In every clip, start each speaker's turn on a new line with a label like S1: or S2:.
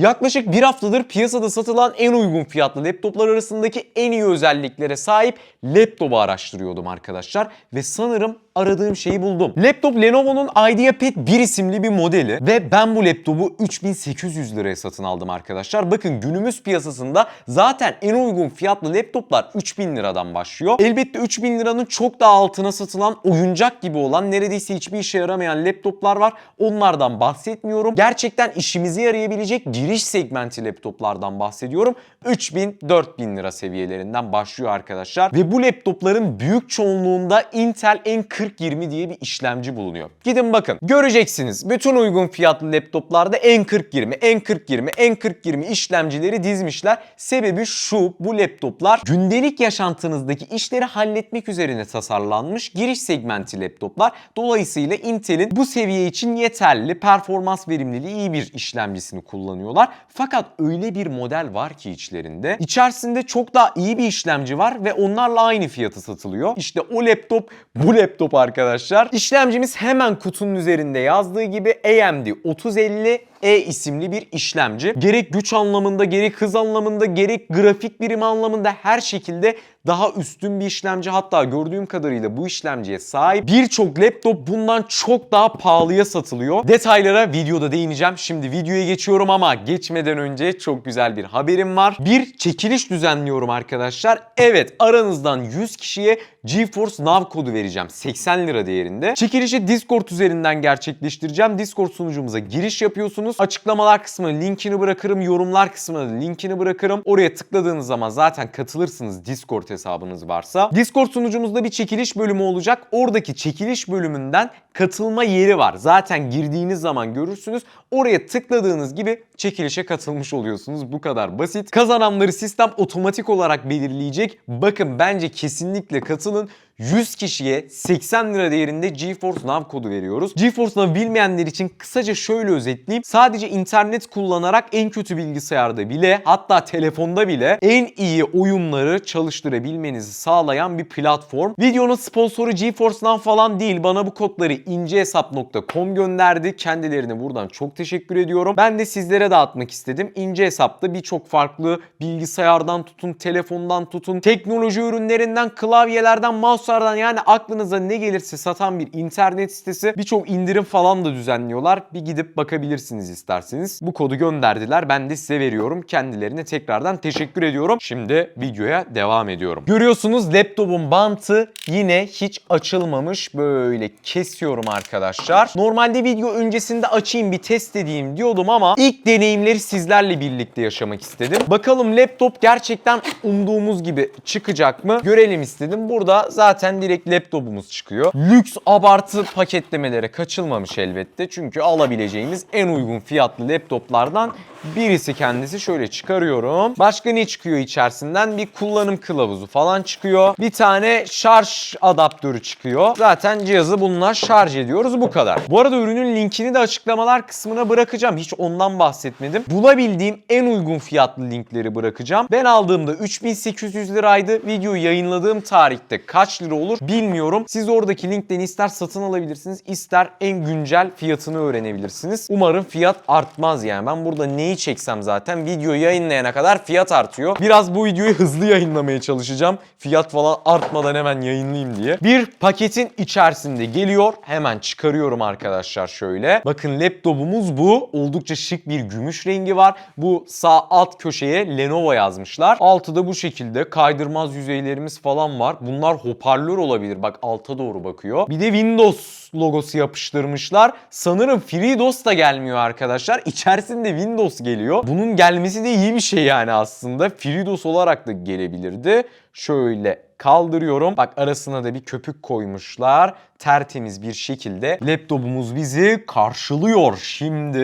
S1: Yaklaşık bir haftadır piyasada satılan en uygun fiyatlı laptoplar arasındaki en iyi özelliklere sahip laptopu araştırıyordum arkadaşlar. Ve sanırım aradığım şeyi buldum. Laptop Lenovo'nun IdeaPad 1 isimli bir modeli ve ben bu laptopu 3800 liraya satın aldım arkadaşlar. Bakın günümüz piyasasında zaten en uygun fiyatlı laptoplar 3000 liradan başlıyor. Elbette 3000 liranın çok daha altına satılan oyuncak gibi olan neredeyse hiçbir işe yaramayan laptoplar var. Onlardan bahsetmiyorum. Gerçekten işimize yarayabilecek giriş segmenti laptoplardan bahsediyorum. 3000-4000 lira seviyelerinden başlıyor arkadaşlar. Ve bu laptopların büyük çoğunluğunda Intel N4020 diye bir işlemci bulunuyor. Gidin bakın. Göreceksiniz. Bütün uygun fiyatlı laptoplarda N4020, N4020, N4020 işlemcileri dizmişler. Sebebi şu. Bu laptoplar gündelik yaşantınızdaki işleri halletmek üzerine tasarlanmış giriş segmenti laptoplar. Dolayısıyla Intel'in bu seviye için yeterli performans verimliliği iyi bir işlemcisini kullanıyorlar. Fakat öyle bir model var ki içlerinde. İçerisinde çok daha iyi bir işlemci var ve onlarla aynı fiyatı satılıyor. İşte o laptop bu laptop arkadaşlar. İşlemcimiz hemen kutunun üzerinde yazdığı gibi AMD 3050 E isimli bir işlemci. Gerek güç anlamında, gerek hız anlamında, gerek grafik birimi anlamında her şekilde daha üstün bir işlemci. Hatta gördüğüm kadarıyla bu işlemciye sahip birçok laptop bundan çok daha pahalıya satılıyor. Detaylara videoda değineceğim. Şimdi videoya geçiyorum ama geçmeden önce çok güzel bir haberim var. Bir çekiliş düzenliyorum arkadaşlar. Evet aranızdan 100 kişiye GeForce Now kodu vereceğim. 80 lira değerinde. Çekilişi Discord üzerinden gerçekleştireceğim. Discord sunucumuza giriş yapıyorsunuz. Açıklamalar kısmına linkini bırakırım. Yorumlar kısmına linkini bırakırım. Oraya tıkladığınız zaman zaten katılırsınız Discord hesabınız varsa. Discord sunucumuzda bir çekiliş bölümü olacak. Oradaki çekiliş bölümünden katılma yeri var. Zaten girdiğiniz zaman görürsünüz. Oraya tıkladığınız gibi çekilişe katılmış oluyorsunuz. Bu kadar basit. Kazananları sistem otomatik olarak belirleyecek. Bakın bence kesinlikle katılın. 100 kişiye 80 lira değerinde GeForce Now kodu veriyoruz. GeForce Now bilmeyenler için kısaca şöyle özetleyeyim. Sadece internet kullanarak en kötü bilgisayarda bile hatta telefonda bile en iyi oyunları çalıştırabilmenizi sağlayan bir platform. Videonun sponsoru GeForce Now falan değil. Bana bu kodları incehesap.com gönderdi. Kendilerine buradan çok teşekkür ediyorum. Ben de sizlere dağıtmak istedim. İnce Hesap'ta birçok farklı bilgisayardan tutun, telefondan tutun, teknoloji ürünlerinden, klavyelerden, mouse'lardan yani aklınıza ne gelirse satan bir internet sitesi. Birçok indirim falan da düzenliyorlar. Bir gidip bakabilirsiniz isterseniz. Bu kodu gönderdiler. Ben de size veriyorum. Kendilerine tekrardan teşekkür ediyorum. Şimdi videoya devam ediyorum. Görüyorsunuz laptopun bantı yine hiç açılmamış. Böyle kesiyorum arkadaşlar. Normalde video öncesinde açayım bir test edeyim diyordum ama ilk deneyimleri sizlerle birlikte yaşamak istedim. Bakalım laptop gerçekten umduğumuz gibi çıkacak mı? Görelim istedim. Burada zaten direkt laptopumuz çıkıyor. Lüks abartı paketlemelere kaçılmamış elbette. Çünkü alabileceğimiz en uygun fiyatlı laptoplardan birisi kendisi. Şöyle çıkarıyorum. Başka ne çıkıyor içerisinden? Bir kullanım kılavuzu falan çıkıyor. Bir tane şarj adaptörü çıkıyor. Zaten cihazı bununla şarj ediyoruz. Bu kadar. Bu arada ürünün linkini de açıklamalar kısmına bırakacağım. Hiç ondan bahsetmedim. Bulabildiğim en uygun fiyatlı linkleri bırakacağım. Ben aldığımda 3800 liraydı. Videoyu yayınladığım tarihte kaç lira olur bilmiyorum. Siz oradaki linkten ister satın alabilirsiniz, ister en güncel fiyatını öğrenebilirsiniz. Umarım fiyat artmaz yani. Ben burada neyi çeksem zaten video yayınlayana kadar fiyat artıyor. Biraz bu videoyu hızlı yayınlamaya çalışacağım. Fiyat falan artmadan hemen yayınlayayım diye. Bir paketin içerisinde geliyor. Hemen çıkarıyorum arkadaşlar şöyle. Bakın laptopumuz bu. Oldukça şık bir gümüş rengi var. Bu sağ alt köşeye Lenovo yazmışlar. Altı da bu şekilde kaydırmaz yüzeylerimiz falan var. Bunlar hoparlör olabilir. Bak alta doğru bakıyor. Bir de Windows logosu yapıştırmışlar. Sanırım FreeDOS da gelmiyor arkadaşlar. İçerisinde Windows geliyor. Bunun gelmesi de iyi bir şey yani aslında. FreeDOS olarak da gelebilirdi. Şöyle kaldırıyorum. Bak arasına da bir köpük koymuşlar. Tertemiz bir şekilde laptopumuz bizi karşılıyor şimdi.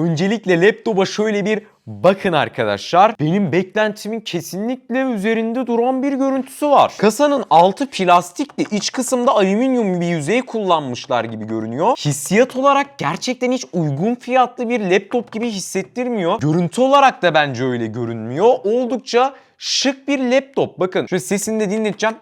S1: Öncelikle laptopa şöyle bir Bakın arkadaşlar benim beklentimin kesinlikle üzerinde duran bir görüntüsü var. Kasanın altı plastikli iç kısımda alüminyum bir yüzey kullanmışlar gibi görünüyor. Hissiyat olarak gerçekten hiç uygun fiyatlı bir laptop gibi hissettirmiyor. Görüntü olarak da bence öyle görünmüyor. Oldukça şık bir laptop. Bakın şöyle sesini de dinleteceğim.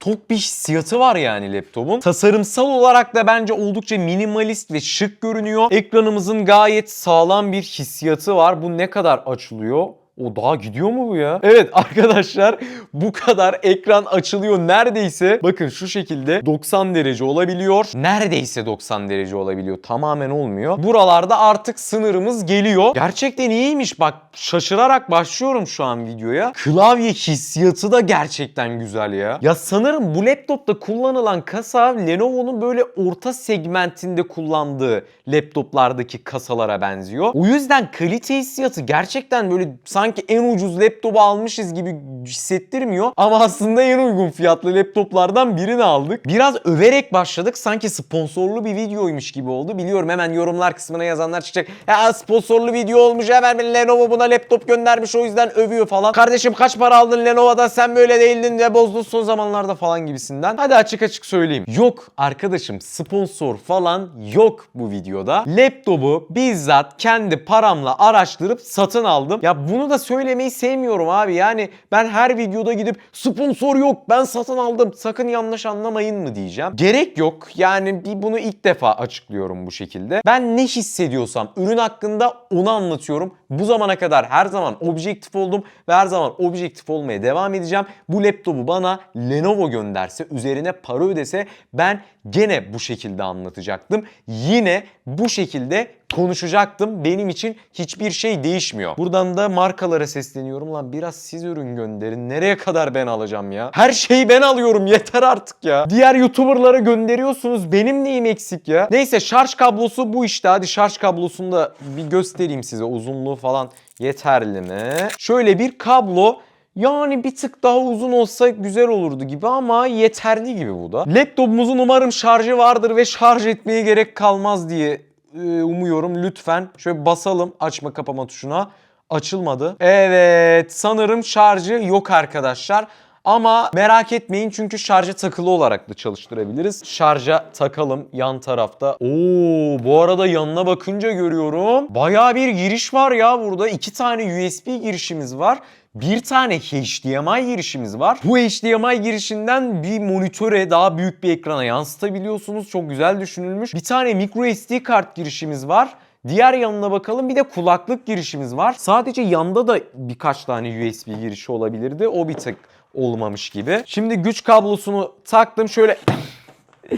S1: tok bir hissiyatı var yani laptopun. Tasarımsal olarak da bence oldukça minimalist ve şık görünüyor. Ekranımızın gayet sağlam bir hissiyatı var. Bu ne kadar açılıyor? O daha gidiyor mu bu ya? Evet arkadaşlar bu kadar ekran açılıyor neredeyse. Bakın şu şekilde 90 derece olabiliyor. Neredeyse 90 derece olabiliyor. Tamamen olmuyor. Buralarda artık sınırımız geliyor. Gerçekten iyiymiş bak şaşırarak başlıyorum şu an videoya. Klavye hissiyatı da gerçekten güzel ya. Ya sanırım bu laptopta kullanılan kasa Lenovo'nun böyle orta segmentinde kullandığı laptoplardaki kasalara benziyor. O yüzden kalite hissiyatı gerçekten böyle sanki en ucuz laptopu almışız gibi hissettirmiyor. Ama aslında en uygun fiyatlı laptoplardan birini aldık. Biraz överek başladık. Sanki sponsorlu bir videoymuş gibi oldu. Biliyorum hemen yorumlar kısmına yazanlar çıkacak. Ya sponsorlu video olmuş hemen Lenovo buna laptop göndermiş o yüzden övüyor falan. Kardeşim kaç para aldın Lenovo'da sen böyle değildin ve bozdun son zamanlarda falan gibisinden. Hadi açık açık söyleyeyim. Yok arkadaşım sponsor falan yok bu videoda. Laptopu bizzat kendi paramla araştırıp satın aldım. Ya bunu da söylemeyi sevmiyorum abi. Yani ben her videoda gidip sponsor yok ben satın aldım sakın yanlış anlamayın mı diyeceğim. Gerek yok. Yani bir bunu ilk defa açıklıyorum bu şekilde. Ben ne hissediyorsam ürün hakkında onu anlatıyorum. Bu zamana kadar her zaman objektif oldum ve her zaman objektif olmaya devam edeceğim. Bu laptopu bana Lenovo gönderse, üzerine para ödese ben gene bu şekilde anlatacaktım. Yine bu şekilde konuşacaktım. Benim için hiçbir şey değişmiyor. Buradan da markalara sesleniyorum lan biraz siz ürün gönderin. Nereye kadar ben alacağım ya? Her şeyi ben alıyorum yeter artık ya. Diğer YouTuber'lara gönderiyorsunuz. Benim neyim eksik ya? Neyse şarj kablosu bu işte. Hadi şarj kablosunu da bir göstereyim size. Uzunluğu falan yeterli mi? Şöyle bir kablo yani bir tık daha uzun olsa güzel olurdu gibi ama yeterli gibi bu da. Laptopumuzun umarım şarjı vardır ve şarj etmeye gerek kalmaz diye umuyorum. Lütfen şöyle basalım açma kapama tuşuna. Açılmadı. Evet sanırım şarjı yok arkadaşlar. Ama merak etmeyin çünkü şarja takılı olarak da çalıştırabiliriz. Şarja takalım yan tarafta. Oo bu arada yanına bakınca görüyorum. Baya bir giriş var ya burada. iki tane USB girişimiz var. Bir tane HDMI girişimiz var. Bu HDMI girişinden bir monitöre daha büyük bir ekrana yansıtabiliyorsunuz. Çok güzel düşünülmüş. Bir tane micro SD kart girişimiz var. Diğer yanına bakalım bir de kulaklık girişimiz var. Sadece yanda da birkaç tane USB girişi olabilirdi. O bir tık olmamış gibi. Şimdi güç kablosunu taktım. Şöyle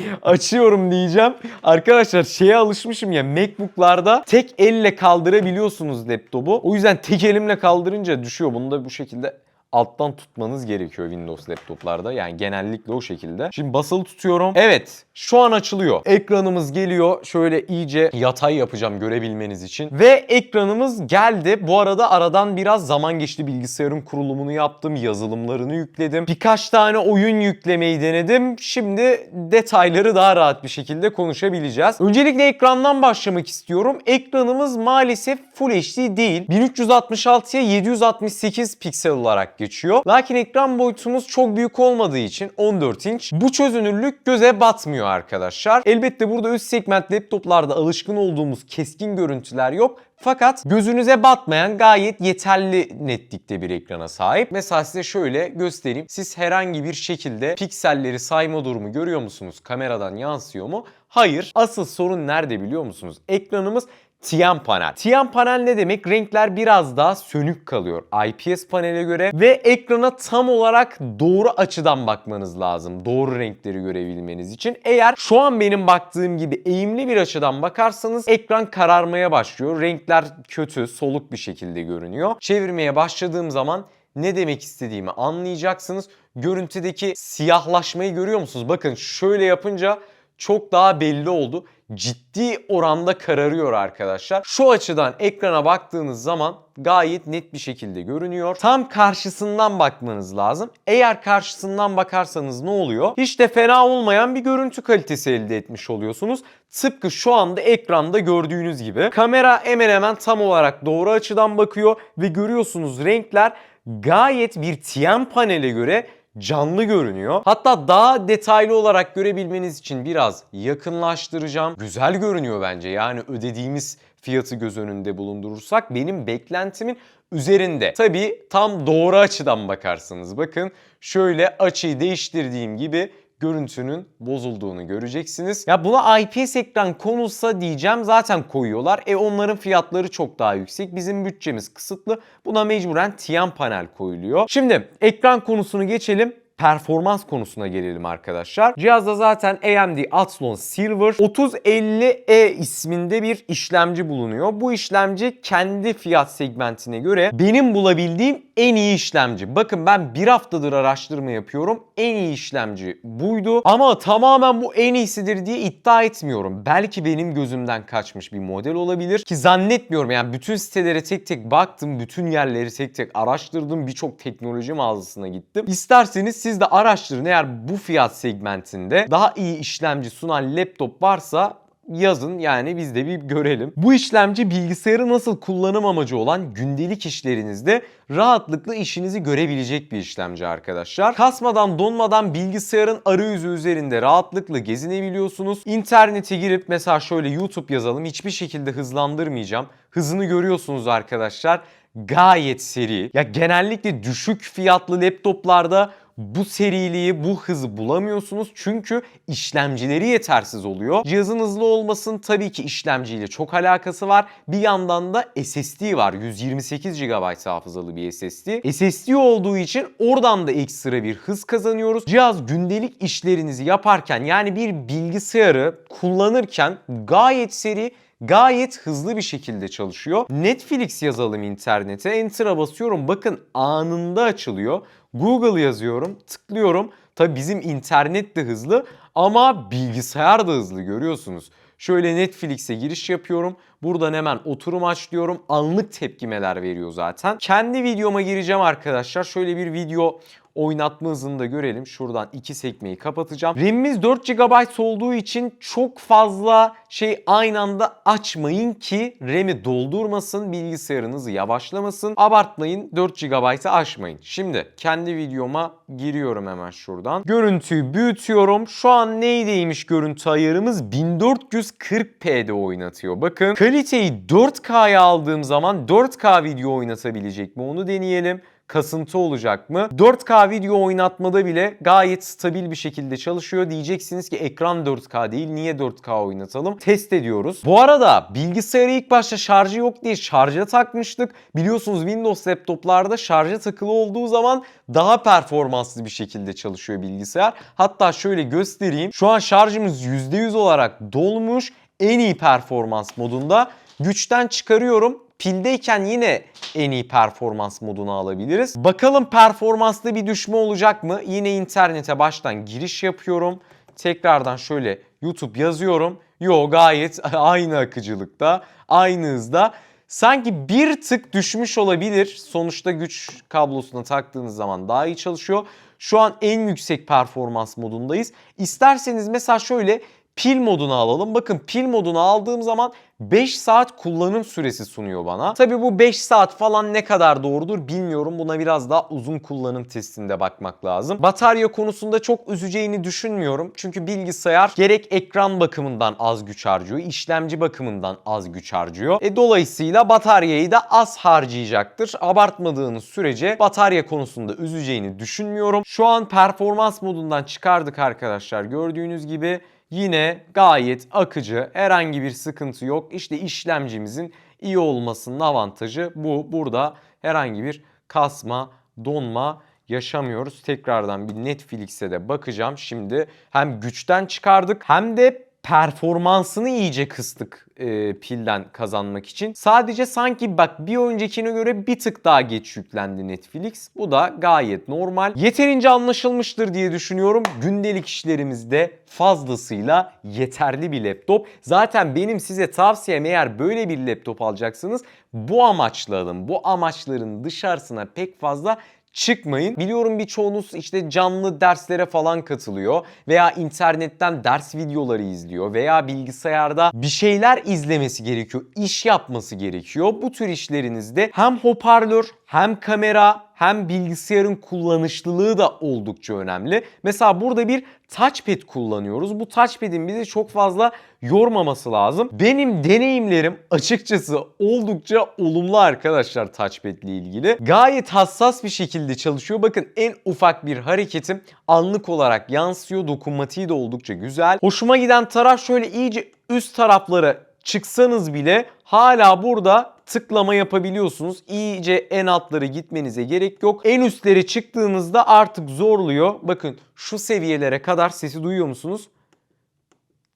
S1: açıyorum diyeceğim. Arkadaşlar şeye alışmışım ya Macbook'larda tek elle kaldırabiliyorsunuz laptopu. O yüzden tek elimle kaldırınca düşüyor. Bunu da bu şekilde alttan tutmanız gerekiyor Windows laptoplarda. Yani genellikle o şekilde. Şimdi basılı tutuyorum. Evet şu an açılıyor. Ekranımız geliyor. Şöyle iyice yatay yapacağım görebilmeniz için. Ve ekranımız geldi. Bu arada aradan biraz zaman geçti. Bilgisayarın kurulumunu yaptım. Yazılımlarını yükledim. Birkaç tane oyun yüklemeyi denedim. Şimdi detayları daha rahat bir şekilde konuşabileceğiz. Öncelikle ekrandan başlamak istiyorum. Ekranımız maalesef Full HD değil. 1366'ya 768 piksel olarak geçiyor. Lakin ekran boyutumuz çok büyük olmadığı için 14 inç. Bu çözünürlük göze batmıyor arkadaşlar. Elbette burada üst segment laptoplarda alışkın olduğumuz keskin görüntüler yok. Fakat gözünüze batmayan gayet yeterli netlikte bir ekrana sahip. Mesela size şöyle göstereyim. Siz herhangi bir şekilde pikselleri sayma durumu görüyor musunuz? Kameradan yansıyor mu? Hayır. Asıl sorun nerede biliyor musunuz? Ekranımız Tiyan panel. Tiyan panel ne demek? Renkler biraz daha sönük kalıyor IPS panele göre ve ekrana tam olarak doğru açıdan bakmanız lazım. Doğru renkleri görebilmeniz için. Eğer şu an benim baktığım gibi eğimli bir açıdan bakarsanız ekran kararmaya başlıyor. Renkler kötü, soluk bir şekilde görünüyor. Çevirmeye başladığım zaman ne demek istediğimi anlayacaksınız. Görüntüdeki siyahlaşmayı görüyor musunuz? Bakın şöyle yapınca çok daha belli oldu. Ciddi oranda kararıyor arkadaşlar. Şu açıdan ekrana baktığınız zaman gayet net bir şekilde görünüyor. Tam karşısından bakmanız lazım. Eğer karşısından bakarsanız ne oluyor? Hiç de fena olmayan bir görüntü kalitesi elde etmiş oluyorsunuz. Tıpkı şu anda ekranda gördüğünüz gibi. Kamera hemen hemen tam olarak doğru açıdan bakıyor ve görüyorsunuz renkler gayet bir TN panele göre canlı görünüyor. Hatta daha detaylı olarak görebilmeniz için biraz yakınlaştıracağım. Güzel görünüyor bence. Yani ödediğimiz fiyatı göz önünde bulundurursak benim beklentimin üzerinde. Tabii tam doğru açıdan bakarsanız bakın şöyle açıyı değiştirdiğim gibi görüntünün bozulduğunu göreceksiniz. Ya buna IPS ekran konulsa diyeceğim zaten koyuyorlar. E onların fiyatları çok daha yüksek. Bizim bütçemiz kısıtlı. Buna mecburen TN panel koyuluyor. Şimdi ekran konusunu geçelim performans konusuna gelelim arkadaşlar. Cihazda zaten AMD Athlon Silver 3050E isminde bir işlemci bulunuyor. Bu işlemci kendi fiyat segmentine göre benim bulabildiğim en iyi işlemci. Bakın ben bir haftadır araştırma yapıyorum. En iyi işlemci buydu. Ama tamamen bu en iyisidir diye iddia etmiyorum. Belki benim gözümden kaçmış bir model olabilir ki zannetmiyorum. Yani bütün sitelere tek tek baktım. Bütün yerleri tek tek araştırdım. Birçok teknoloji mağazasına gittim. İsterseniz siz de araştırın. Eğer bu fiyat segmentinde daha iyi işlemci sunan laptop varsa yazın yani biz de bir görelim. Bu işlemci bilgisayarı nasıl kullanım amacı olan gündelik işlerinizde rahatlıkla işinizi görebilecek bir işlemci arkadaşlar. Kasmadan donmadan bilgisayarın arayüzü üzerinde rahatlıkla gezinebiliyorsunuz. İnternete girip mesela şöyle YouTube yazalım hiçbir şekilde hızlandırmayacağım. Hızını görüyorsunuz arkadaşlar gayet seri. Ya genellikle düşük fiyatlı laptoplarda bu seriliği, bu hızı bulamıyorsunuz çünkü işlemcileri yetersiz oluyor. Cihazın hızlı olmasının tabii ki işlemciyle çok alakası var. Bir yandan da SSD var. 128 GB hafızalı bir SSD. SSD olduğu için oradan da ekstra bir hız kazanıyoruz. Cihaz gündelik işlerinizi yaparken yani bir bilgisayarı kullanırken gayet seri gayet hızlı bir şekilde çalışıyor. Netflix yazalım internete. Enter'a basıyorum. Bakın anında açılıyor. Google yazıyorum. Tıklıyorum. Tabi bizim internet de hızlı ama bilgisayar da hızlı görüyorsunuz. Şöyle Netflix'e giriş yapıyorum. Buradan hemen oturum aç diyorum. Anlık tepkimeler veriyor zaten. Kendi videoma gireceğim arkadaşlar. Şöyle bir video oynatma hızını da görelim. Şuradan iki sekmeyi kapatacağım. RAM'imiz 4 GB olduğu için çok fazla şey aynı anda açmayın ki RAM'i doldurmasın, bilgisayarınızı yavaşlamasın. Abartmayın, 4 GB'ı aşmayın. Şimdi kendi videoma giriyorum hemen şuradan. Görüntüyü büyütüyorum. Şu an neydeymiş görüntü ayarımız? 1440p'de oynatıyor. Bakın kaliteyi 4K'ya aldığım zaman 4K video oynatabilecek mi onu deneyelim kasıntı olacak mı? 4K video oynatmada bile gayet stabil bir şekilde çalışıyor. Diyeceksiniz ki ekran 4K değil niye 4K oynatalım? Test ediyoruz. Bu arada bilgisayarı ilk başta şarjı yok diye şarja takmıştık. Biliyorsunuz Windows laptoplarda şarja takılı olduğu zaman daha performanslı bir şekilde çalışıyor bilgisayar. Hatta şöyle göstereyim. Şu an şarjımız %100 olarak dolmuş. En iyi performans modunda. Güçten çıkarıyorum pildeyken yine en iyi performans modunu alabiliriz. Bakalım performansta bir düşme olacak mı? Yine internete baştan giriş yapıyorum. Tekrardan şöyle YouTube yazıyorum. Yo gayet aynı akıcılıkta, aynı hızda. Sanki bir tık düşmüş olabilir. Sonuçta güç kablosuna taktığınız zaman daha iyi çalışıyor. Şu an en yüksek performans modundayız. İsterseniz mesela şöyle pil modunu alalım. Bakın pil modunu aldığım zaman 5 saat kullanım süresi sunuyor bana. Tabi bu 5 saat falan ne kadar doğrudur bilmiyorum. Buna biraz daha uzun kullanım testinde bakmak lazım. Batarya konusunda çok üzeceğini düşünmüyorum. Çünkü bilgisayar gerek ekran bakımından az güç harcıyor, işlemci bakımından az güç harcıyor. E dolayısıyla bataryayı da az harcayacaktır. Abartmadığınız sürece batarya konusunda üzeceğini düşünmüyorum. Şu an performans modundan çıkardık arkadaşlar. Gördüğünüz gibi Yine gayet akıcı, herhangi bir sıkıntı yok. İşte işlemcimizin iyi olmasının avantajı bu. Burada herhangi bir kasma, donma yaşamıyoruz. Tekrardan bir Netflix'e de bakacağım. Şimdi hem güçten çıkardık hem de performansını iyice kıstık e, pilden kazanmak için. Sadece sanki bak bir öncekine göre bir tık daha geç yüklendi Netflix. Bu da gayet normal. Yeterince anlaşılmıştır diye düşünüyorum. Gündelik işlerimizde fazlasıyla yeterli bir laptop. Zaten benim size tavsiyem eğer böyle bir laptop alacaksınız bu amaçla alın. Bu amaçların dışarısına pek fazla çıkmayın. Biliyorum birçoğunuz işte canlı derslere falan katılıyor veya internetten ders videoları izliyor veya bilgisayarda bir şeyler izlemesi gerekiyor, iş yapması gerekiyor. Bu tür işlerinizde hem hoparlör hem kamera hem bilgisayarın kullanışlılığı da oldukça önemli. Mesela burada bir touchpad kullanıyoruz. Bu touchpad'in bizi çok fazla yormaması lazım. Benim deneyimlerim açıkçası oldukça olumlu arkadaşlar touchpad ile ilgili. Gayet hassas bir şekilde çalışıyor. Bakın en ufak bir hareketim anlık olarak yansıyor. Dokunmatiği de oldukça güzel. Hoşuma giden taraf şöyle iyice üst taraflara çıksanız bile hala burada tıklama yapabiliyorsunuz. İyice en altları gitmenize gerek yok. En üstlere çıktığınızda artık zorluyor. Bakın şu seviyelere kadar sesi duyuyor musunuz?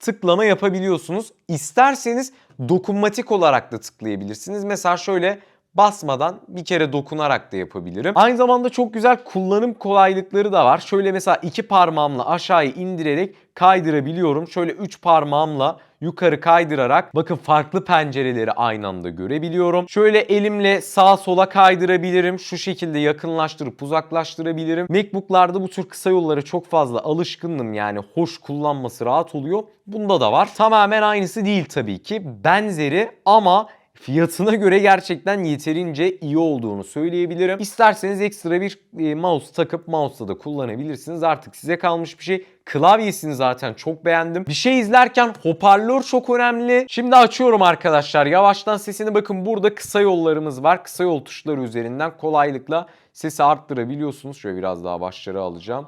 S1: tıklama yapabiliyorsunuz. İsterseniz dokunmatik olarak da tıklayabilirsiniz. Mesela şöyle basmadan bir kere dokunarak da yapabilirim. Aynı zamanda çok güzel kullanım kolaylıkları da var. Şöyle mesela iki parmağımla aşağıya indirerek kaydırabiliyorum. Şöyle üç parmağımla yukarı kaydırarak bakın farklı pencereleri aynı anda görebiliyorum. Şöyle elimle sağa sola kaydırabilirim. Şu şekilde yakınlaştırıp uzaklaştırabilirim. Macbook'larda bu tür kısa yollara çok fazla alışkınım yani hoş kullanması rahat oluyor. Bunda da var. Tamamen aynısı değil tabii ki. Benzeri ama fiyatına göre gerçekten yeterince iyi olduğunu söyleyebilirim. İsterseniz ekstra bir e, mouse takıp mouse'la da kullanabilirsiniz. Artık size kalmış bir şey. Klavyesini zaten çok beğendim. Bir şey izlerken hoparlör çok önemli. Şimdi açıyorum arkadaşlar. Yavaştan sesini bakın burada kısa yollarımız var. Kısa yol tuşları üzerinden kolaylıkla sesi arttırabiliyorsunuz. Şöyle biraz daha başları alacağım.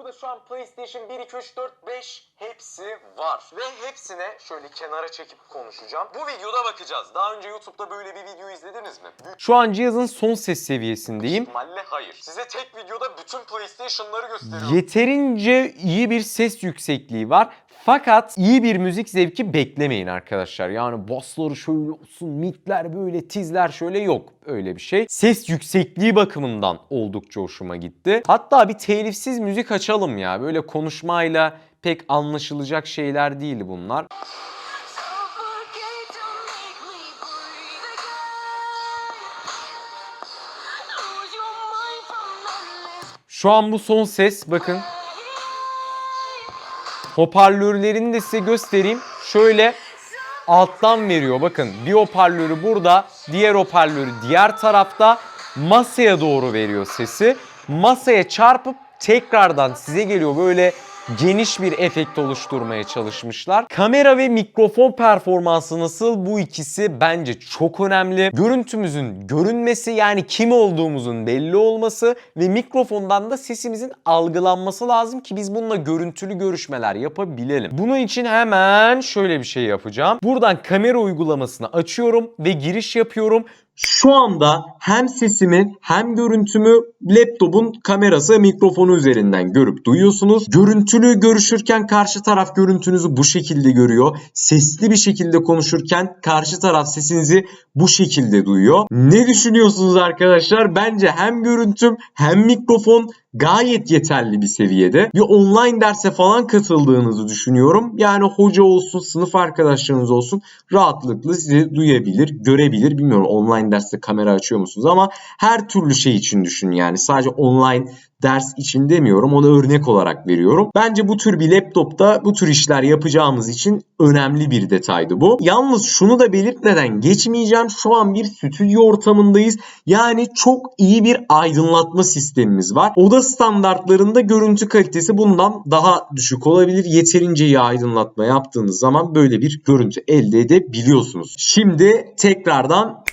S1: Burada şu an PlayStation 1, 2, 3, 4, 5 hepsi var. Ve hepsine şöyle kenara çekip konuşacağım. Bu videoda bakacağız. Daha önce YouTube'da böyle bir video izlediniz mi? Şu an cihazın son ses seviyesindeyim.
S2: ihtimalle hayır. Size tek videoda bütün PlayStation'ları gösteriyorum.
S1: Yeterince iyi bir ses yüksekliği var. Fakat iyi bir müzik zevki beklemeyin arkadaşlar. Yani bassları şöyle olsun, midler böyle, tizler şöyle yok. Öyle bir şey. Ses yüksekliği bakımından oldukça hoşuma gitti. Hatta bir telifsiz müzik açalım ya. Böyle konuşmayla pek anlaşılacak şeyler değil bunlar. Şu an bu son ses bakın. Hoparlörlerini de size göstereyim. Şöyle alttan veriyor. Bakın bir hoparlörü burada, diğer hoparlörü diğer tarafta masaya doğru veriyor sesi. Masaya çarpıp tekrardan size geliyor. Böyle geniş bir efekt oluşturmaya çalışmışlar. Kamera ve mikrofon performansı nasıl? Bu ikisi bence çok önemli. Görüntümüzün görünmesi yani kim olduğumuzun belli olması ve mikrofondan da sesimizin algılanması lazım ki biz bununla görüntülü görüşmeler yapabilelim. Bunun için hemen şöyle bir şey yapacağım. Buradan kamera uygulamasını açıyorum ve giriş yapıyorum. Şu anda hem sesimi hem görüntümü laptopun kamerası mikrofonu üzerinden görüp duyuyorsunuz. Görüntülü görüşürken karşı taraf görüntünüzü bu şekilde görüyor. Sesli bir şekilde konuşurken karşı taraf sesinizi bu şekilde duyuyor. Ne düşünüyorsunuz arkadaşlar? Bence hem görüntüm hem mikrofon gayet yeterli bir seviyede. Bir online derse falan katıldığınızı düşünüyorum. Yani hoca olsun, sınıf arkadaşlarınız olsun rahatlıkla sizi duyabilir, görebilir. Bilmiyorum online derste kamera açıyor musunuz ama her türlü şey için düşün yani. Sadece online ders için demiyorum. Onu örnek olarak veriyorum. Bence bu tür bir laptopta bu tür işler yapacağımız için önemli bir detaydı bu. Yalnız şunu da belirtmeden geçmeyeceğim. Şu an bir stüdyo ortamındayız. Yani çok iyi bir aydınlatma sistemimiz var. Oda standartlarında görüntü kalitesi bundan daha düşük olabilir. Yeterince iyi aydınlatma yaptığınız zaman böyle bir görüntü elde edebiliyorsunuz. Şimdi tekrardan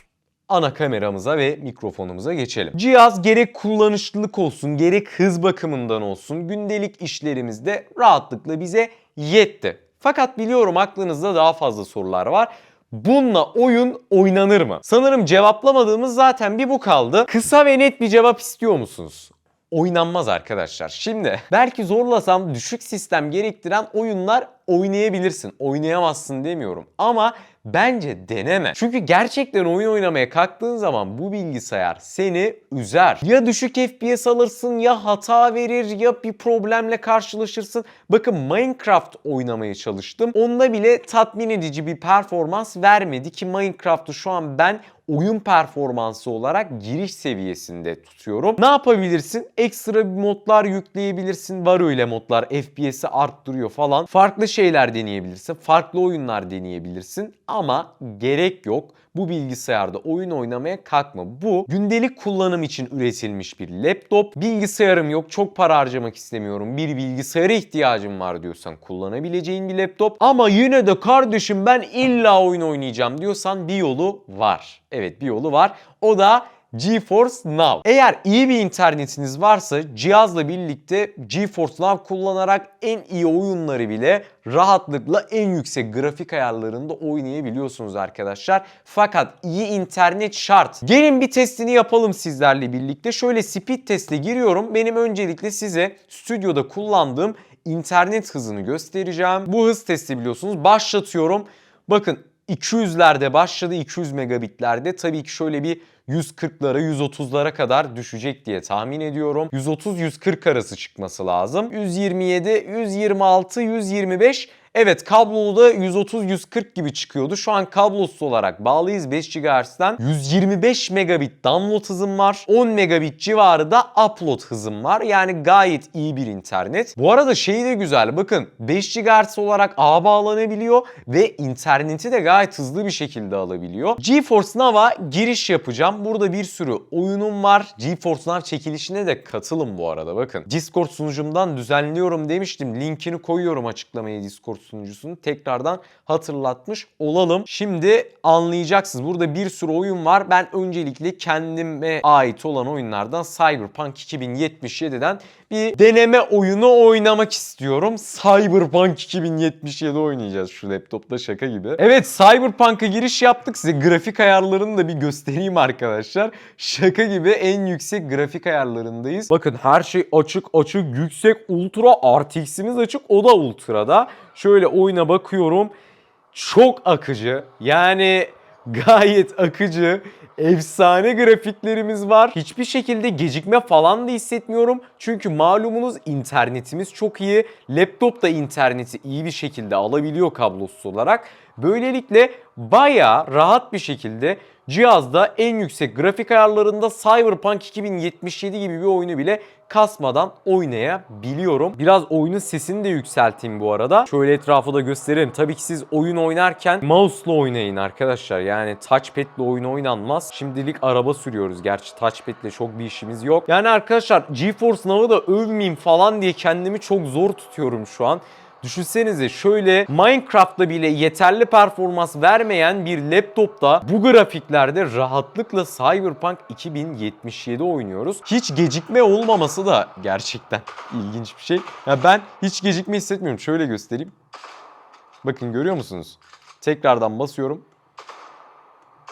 S1: ana kameramıza ve mikrofonumuza geçelim. Cihaz gerek kullanışlılık olsun gerek hız bakımından olsun gündelik işlerimizde rahatlıkla bize yetti. Fakat biliyorum aklınızda daha fazla sorular var. Bununla oyun oynanır mı? Sanırım cevaplamadığımız zaten bir bu kaldı. Kısa ve net bir cevap istiyor musunuz? Oynanmaz arkadaşlar. Şimdi belki zorlasam düşük sistem gerektiren oyunlar oynayabilirsin. Oynayamazsın demiyorum. Ama bence deneme. Çünkü gerçekten oyun oynamaya kalktığın zaman bu bilgisayar seni üzer. Ya düşük FPS alırsın ya hata verir ya bir problemle karşılaşırsın. Bakın Minecraft oynamaya çalıştım. Onda bile tatmin edici bir performans vermedi ki Minecraft'ı şu an ben oyun performansı olarak giriş seviyesinde tutuyorum. Ne yapabilirsin? Ekstra bir modlar yükleyebilirsin. Var öyle modlar FPS'i arttırıyor falan. Farklı şeyler deneyebilirsin. Farklı oyunlar deneyebilirsin. ama gerek yok. Bu bilgisayarda oyun oynamaya kalkma. Bu gündelik kullanım için üretilmiş bir laptop. Bilgisayarım yok, çok para harcamak istemiyorum. Bir bilgisayara ihtiyacım var diyorsan kullanabileceğin bir laptop. Ama yine de kardeşim ben illa oyun oynayacağım diyorsan bir yolu var. Evet bir yolu var. O da GeForce Now. Eğer iyi bir internetiniz varsa cihazla birlikte GeForce Now kullanarak en iyi oyunları bile rahatlıkla en yüksek grafik ayarlarında oynayabiliyorsunuz arkadaşlar. Fakat iyi internet şart. Gelin bir testini yapalım sizlerle birlikte. Şöyle speed teste giriyorum. Benim öncelikle size stüdyoda kullandığım internet hızını göstereceğim. Bu hız testi biliyorsunuz. Başlatıyorum. Bakın 200'lerde başladı 200 megabitlerde. Tabii ki şöyle bir 140'lara 130'lara kadar düşecek diye tahmin ediyorum. 130-140 arası çıkması lazım. 127, 126, 125 Evet kablolu da 130-140 gibi çıkıyordu. Şu an kablosuz olarak bağlıyız 5 GHz'den. 125 megabit download hızım var. 10 megabit civarı da upload hızım var. Yani gayet iyi bir internet. Bu arada şey de güzel. Bakın 5 GHz olarak ağ bağlanabiliyor ve interneti de gayet hızlı bir şekilde alabiliyor. GeForce Now'a giriş yapacağım. Burada bir sürü oyunum var. GeForce Now çekilişine de katılın bu arada. Bakın Discord sunucumdan düzenliyorum demiştim. Linkini koyuyorum açıklamaya Discord sunucusunu. Tekrardan hatırlatmış olalım. Şimdi anlayacaksınız. Burada bir sürü oyun var. Ben öncelikle kendime ait olan oyunlardan Cyberpunk 2077'den bir deneme oyunu oynamak istiyorum. Cyberpunk 2077 oynayacağız şu laptopta şaka gibi. Evet Cyberpunk'a giriş yaptık. Size grafik ayarlarını da bir göstereyim arkadaşlar. Şaka gibi en yüksek grafik ayarlarındayız. Bakın her şey açık açık yüksek ultra RTX'imiz açık o da ultra'da. Şöyle oyuna bakıyorum. Çok akıcı. Yani gayet akıcı. Efsane grafiklerimiz var. Hiçbir şekilde gecikme falan da hissetmiyorum. Çünkü malumunuz internetimiz çok iyi. Laptop da interneti iyi bir şekilde alabiliyor kablosuz olarak. Böylelikle bayağı rahat bir şekilde cihazda en yüksek grafik ayarlarında Cyberpunk 2077 gibi bir oyunu bile kasmadan oynayabiliyorum. Biraz oyunun sesini de yükselteyim bu arada. Şöyle etrafı da göstereyim. Tabii ki siz oyun oynarken mouse'la oynayın arkadaşlar. Yani touchpad'le oyun oynanmaz. Şimdilik araba sürüyoruz. Gerçi touchpad'le çok bir işimiz yok. Yani arkadaşlar GeForce Now'ı da övmeyeyim falan diye kendimi çok zor tutuyorum şu an. Düşünsenize şöyle Minecraft'ta bile yeterli performans vermeyen bir laptopta bu grafiklerde rahatlıkla Cyberpunk 2077 oynuyoruz. Hiç gecikme olmaması da gerçekten ilginç bir şey. Ya ben hiç gecikme hissetmiyorum. Şöyle göstereyim. Bakın görüyor musunuz? Tekrardan basıyorum.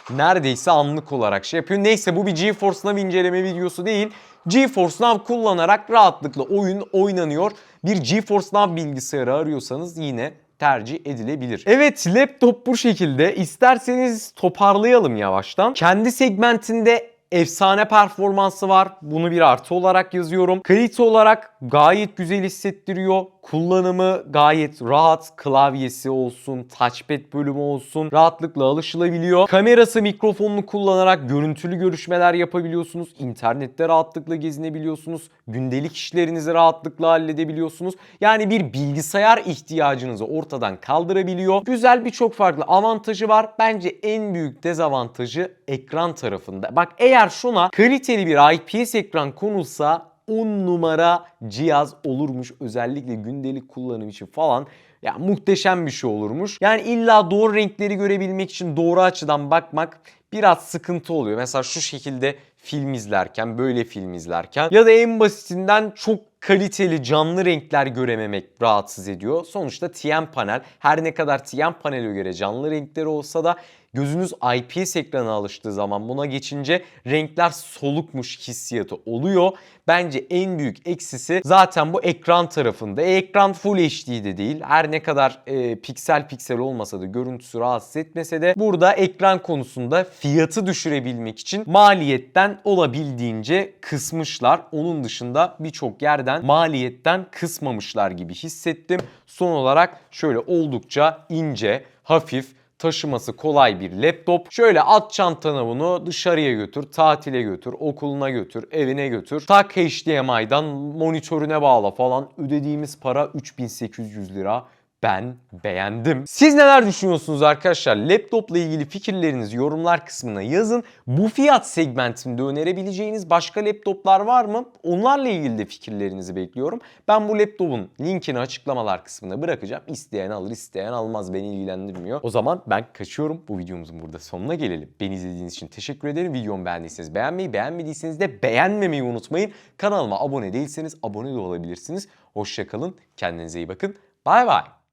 S1: Neredeyse anlık olarak şey yapıyor. Neyse bu bir GeForce Now inceleme videosu değil. GeForce Now kullanarak rahatlıkla oyun oynanıyor. Bir GeForce Now bilgisayarı arıyorsanız yine tercih edilebilir. Evet laptop bu şekilde. İsterseniz toparlayalım yavaştan. Kendi segmentinde efsane performansı var. Bunu bir artı olarak yazıyorum. Kalite olarak gayet güzel hissettiriyor. Kullanımı gayet rahat. Klavyesi olsun, touchpad bölümü olsun. Rahatlıkla alışılabiliyor. Kamerası mikrofonunu kullanarak görüntülü görüşmeler yapabiliyorsunuz. İnternette rahatlıkla gezinebiliyorsunuz. Gündelik işlerinizi rahatlıkla halledebiliyorsunuz. Yani bir bilgisayar ihtiyacınızı ortadan kaldırabiliyor. Güzel birçok farklı avantajı var. Bence en büyük dezavantajı ekran tarafında. Bak eğer şuna kaliteli bir IPS ekran konulsa 10 numara cihaz olurmuş özellikle gündelik kullanım için falan. Ya muhteşem bir şey olurmuş. Yani illa doğru renkleri görebilmek için doğru açıdan bakmak biraz sıkıntı oluyor. Mesela şu şekilde film izlerken, böyle film izlerken ya da en basitinden çok kaliteli canlı renkler görememek rahatsız ediyor. Sonuçta TN panel her ne kadar TN panele göre canlı renkleri olsa da gözünüz IPS ekrana alıştığı zaman buna geçince renkler solukmuş hissiyatı oluyor. Bence en büyük eksisi zaten bu ekran tarafında. E, ekran Full HD de değil. Her ne kadar e, piksel piksel olmasa da görüntüsü rahatsız etmese de burada ekran konusunda fiyatı düşürebilmek için maliyetten olabildiğince kısmışlar. Onun dışında birçok yerden maliyetten kısmamışlar gibi hissettim. Son olarak şöyle oldukça ince, hafif, taşıması kolay bir laptop. Şöyle at çantana bunu dışarıya götür, tatile götür, okuluna götür, evine götür. Tak HDMI'dan monitörüne bağla falan. Ödediğimiz para 3800 lira. Ben beğendim. Siz neler düşünüyorsunuz arkadaşlar? Laptopla ilgili fikirlerinizi yorumlar kısmına yazın. Bu fiyat segmentinde önerebileceğiniz başka laptoplar var mı? Onlarla ilgili de fikirlerinizi bekliyorum. Ben bu laptopun linkini açıklamalar kısmına bırakacağım. İsteyen alır, isteyen almaz. Beni ilgilendirmiyor. O zaman ben kaçıyorum. Bu videomuzun burada sonuna gelelim. Beni izlediğiniz için teşekkür ederim. Videomu beğendiyseniz beğenmeyi, beğenmediyseniz de beğenmemeyi unutmayın. Kanalıma abone değilseniz abone de olabilirsiniz. Hoşçakalın. Kendinize iyi bakın. Bay bay.